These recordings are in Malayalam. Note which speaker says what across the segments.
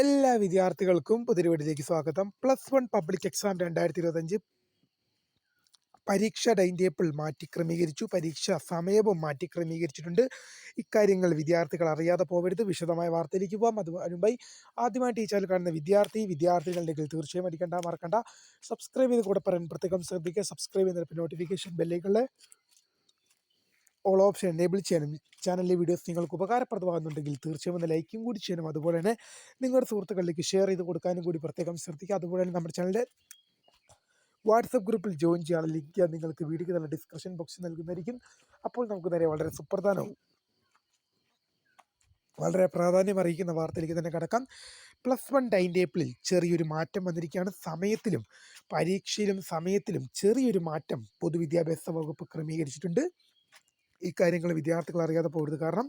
Speaker 1: എല്ലാ വിദ്യാർത്ഥികൾക്കും പുതിയൊരു വീഡിയോയിലേക്ക് സ്വാഗതം. പ്ലസ് വൺ പബ്ലിക് എക്സാം രണ്ടായിരത്തി ഇരുപത്തഞ്ച് പരീക്ഷ ടൈം ടേബിൾ മാറ്റി ക്രമീകരിച്ചു. പരീക്ഷ സമയവും മാറ്റി ക്രമീകരിച്ചിട്ടുണ്ട്. ഇക്കാര്യങ്ങൾ വിദ്യാർത്ഥികൾ അറിയാതെ പോകരുത്. വിശദമായ വാർത്തയിലേക്ക് പോകാം അത് മുമ്പായി ആദ്യമായിട്ട് ഈ ചാനൽ കാണുന്ന വിദ്യാർത്ഥി വിദ്യാർത്ഥികളുണ്ടെങ്കിൽ തീർച്ചയായും അടിക്കേണ്ട മറക്കണ്ട. സബ്സ്ക്രൈബ് ചെയ്ത് കൂടെ പറയാൻ പ്രത്യേകം ശ്രദ്ധിക്കുക. സബ്സ്ക്രൈബ് ചെയ്യുന്ന നോട്ടിഫിക്കേഷൻ ബെല്ലുകളിൽ ഓൾ ഓപ്ഷൻ എനേബിൾ ചെയ്യാനും ചാനലിലെ വീഡിയോസ് നിങ്ങൾക്ക് ഉപകാരപ്രദമാകുന്നുണ്ടെങ്കിൽ തീർച്ചയായും ഒന്ന് ലൈക്കും കൂടി ചെയ്യണം അതുപോലെ തന്നെ നിങ്ങളുടെ സുഹൃത്തുക്കളിലേക്ക് ഷെയർ ചെയ്ത് കൊടുക്കാനും കൂടി പ്രത്യേകം ശ്രദ്ധിക്കുക. അതുപോലെ തന്നെ നമ്മുടെ ചാനലിന്റെ വാട്സപ്പ് ഗ്രൂപ്പിൽ ജോയിൻ ചെയ്യാനുള്ള ലിങ്ക് നിങ്ങൾക്ക് വീഡിയോയ്ക്ക് തന്നെ ഡിസ്ക്രിപ്ഷൻ ബോക്സിൽ നൽകുന്നതായിരിക്കും. അപ്പോൾ നമുക്ക് നേരെ വളരെ സുപ്രധാനവും വളരെ പ്രാധാന്യം അറിയിക്കുന്ന വാർത്തയിലേക്ക് തന്നെ കടക്കാം. പ്ലസ് വൺ ടൈം ടേബിളിൽ ചെറിയൊരു മാറ്റം വന്നിരിക്കുകയാണ്. സമയത്തിലും പരീക്ഷയിലും സമയത്തിലും ചെറിയൊരു മാറ്റം പൊതുവിദ്യാഭ്യാസ വകുപ്പ് ക്രമീകരിച്ചിട്ടുണ്ട്. ഇക്കാര്യങ്ങൾ വിദ്യാർത്ഥികൾ അറിയാതെ പോകരുത് കാരണം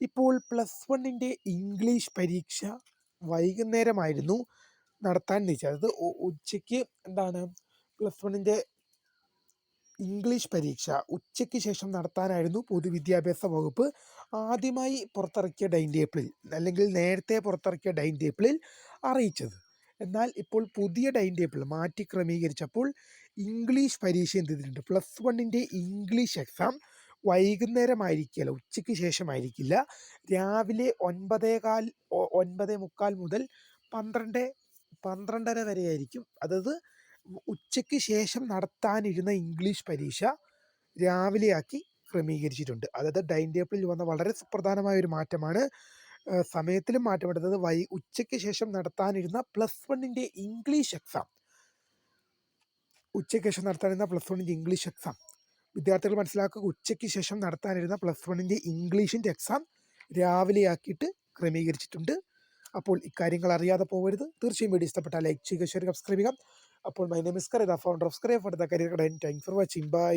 Speaker 1: ഇപ്പോൾ പ്ലസ് വണ്ണിന്റെ ഇംഗ്ലീഷ് പരീക്ഷ വൈകുന്നേരമായിരുന്നു നടത്താൻ നിശ്ചയം അതായത് ഉച്ചയ്ക്ക് എന്താണ് പ്ലസ് വണ്ണിന്റെ ഇംഗ്ലീഷ് പരീക്ഷ ഉച്ചയ്ക്ക് ശേഷം നടത്താനായിരുന്നു പൊതുവിദ്യാഭ്യാസ വകുപ്പ് ആദ്യമായി പുറത്തിറക്കിയ ഡൈൻ ടേബിളിൽ അല്ലെങ്കിൽ നേരത്തെ പുറത്തിറക്കിയ ഡൈൻ ടേബിളിൽ അറിയിച്ചത്. എന്നാൽ ഇപ്പോൾ പുതിയ ഡൈൻ ടേബിൾ മാറ്റി ക്രമീകരിച്ചപ്പോൾ ഇംഗ്ലീഷ് പരീക്ഷ എന്ത് ചെയ്തിട്ടുണ്ട്? പ്ലസ് വണ്ണിന്റെ ഇംഗ്ലീഷ് എക്സാം വൈകുന്നേരമായിരിക്കില്ല ഉച്ചയ്ക്ക് ശേഷമായിരിക്കില്ല. രാവിലെ ഒൻപതേകാൽ കാൽ ഒൻപതേ മുക്കാൽ മുതൽ പന്ത്രണ്ട് പന്ത്രണ്ടര വരെയായിരിക്കും. അതായത് ഉച്ചയ്ക്ക് ശേഷം നടത്താനിരുന്ന ഇംഗ്ലീഷ് പരീക്ഷ രാവിലെയാക്കി ക്രമീകരിച്ചിട്ടുണ്ട്. അതായത് ഡൈൻ ടേബിളിൽ വന്ന വളരെ സുപ്രധാനമായ ഒരു മാറ്റമാണ് സമയത്തിലും മാറ്റമെടുത്തത് വൈ ഉച്ചയ്ക്ക് ശേഷം നടത്താനിരുന്ന പ്ലസ് വണ്ണിന്റെ ഇംഗ്ലീഷ് എക്സാം. ഉച്ചയ്ക്ക് ശേഷം നടത്താനിരുന്ന പ്ലസ് വണ്ണിന്റെ ഇംഗ്ലീഷ് എക്സാം. വിദ്യാർത്ഥികൾ മനസ്സിലാക്കുക ഉച്ചയ്ക്ക് ശേഷം നടത്താനിരുന്ന പ്ലസ് വണ്ണിന്റെ ഇംഗ്ലീഷിന്റെ എക്സാം രാവിലെയാക്കിയിട്ട് ക്രമീകരിച്ചിട്ടുണ്ട്. അപ്പോൾ ഇക്കാര്യങ്ങൾ അറിയാതെ പോകരുത് തീർച്ചയായും വീഡിയോ ഇഷ്ടപ്പെട്ടാൽ ലൈക്ക് ചെയ്യുക ഷെയർ സബ്സ്ക്രൈബ് ചെയ്യുക. അപ്പോൾ my name founder of scribe for the career thank for watching bye